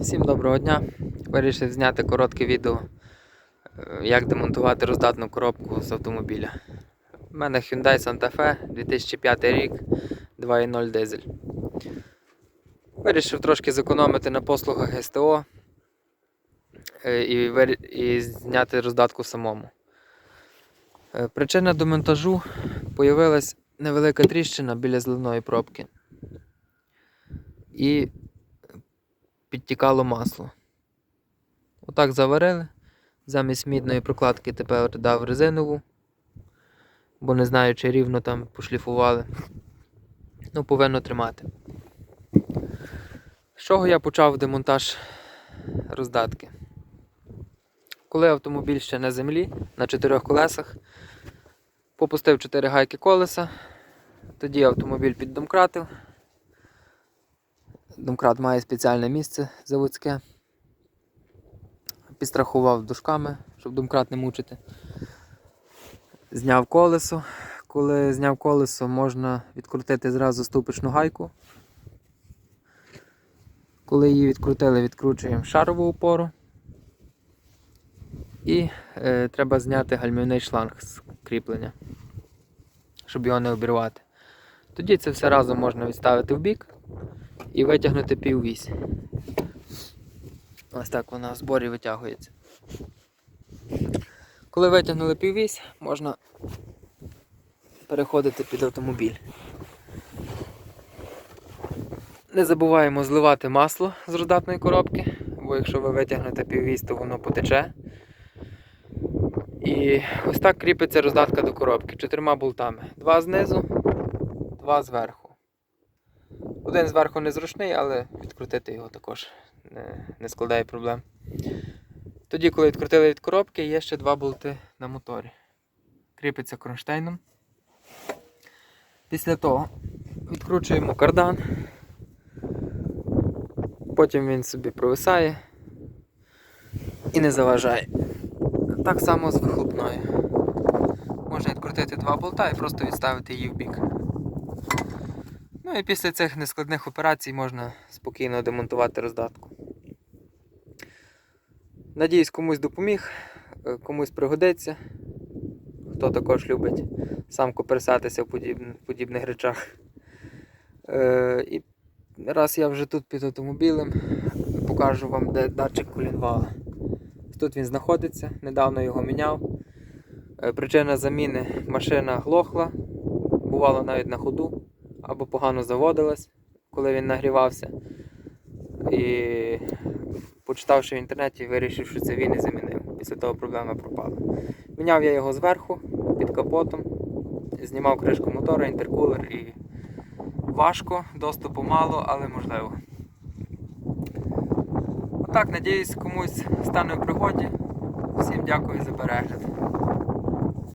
Всім доброго дня. Вирішив зняти коротке відео, е, як демонтувати роздатну коробку з автомобіля. У мене Hyundai Santa Fe 2005 рік 2.0 дизель. Вирішив трошки зекономити на послугах СТО е, і, і зняти роздатку самому. Е, Причина до монтажу появилась невелика тріщина біля зливної пробки. І підтікало масло. Отак заварили. Замість мідної прокладки тепер дав резинову, бо не знаю, чи рівно там пошліфували. Ну, повинно тримати. З чого я почав демонтаж роздатки? Коли автомобіль ще на землі, на чотирьох колесах, попустив 4 гайки колеса, тоді автомобіль піддомкратив. Домкрат має спеціальне місце заводське. Підстрахував дужками, щоб домкрат не мучити. Зняв колесо. Коли зняв колесо, можна відкрутити зразу ступичну гайку. Коли її відкрутили, відкручуємо шарову опору. І е, треба зняти гальмівний шланг з кріплення, щоб його не обірвати. Тоді це все разом можна відставити в бік і витягнути піввісь. Ось так вона в зборі витягується. Коли витягнули піввісь, можна переходити під автомобіль. Не забуваємо зливати масло з роздатної коробки, бо якщо ви витягнете піввісь, то воно потече. І ось так кріпиться роздатка до коробки чотирма болтами. Два знизу, два зверху. Один зверху незручний, але відкрутити його також не, не складає проблем. Тоді, коли відкрутили від коробки, є ще два болти на моторі. Кріпиться кронштейном. Після того відкручуємо кардан. Потім він собі провисає і не заважає. Так само з вихлопною. Можна відкрутити два болта і просто відставити її в бік. Ну і після цих нескладних операцій можна спокійно демонтувати роздатку. Надіюсь, комусь допоміг, е, комусь пригодиться. Хто також любить сам коперсатися в подіб- подібних речах. Е, і раз я вже тут під автомобілем, покажу вам, де датчик колінвала. Тут він знаходиться, недавно його міняв. Е, Причина заміни машина глохла, бувало навіть на ходу або погано заводилась, коли він нагрівався. І почитавши в інтернеті, вирішив, що це він і замінив. Після того проблема пропала. Міняв я його зверху, під капотом, знімав кришку мотора, інтеркулер і важко, доступу мало, але можливо. Отак, надіюсь, комусь стане в пригоді. Всім дякую за перегляд.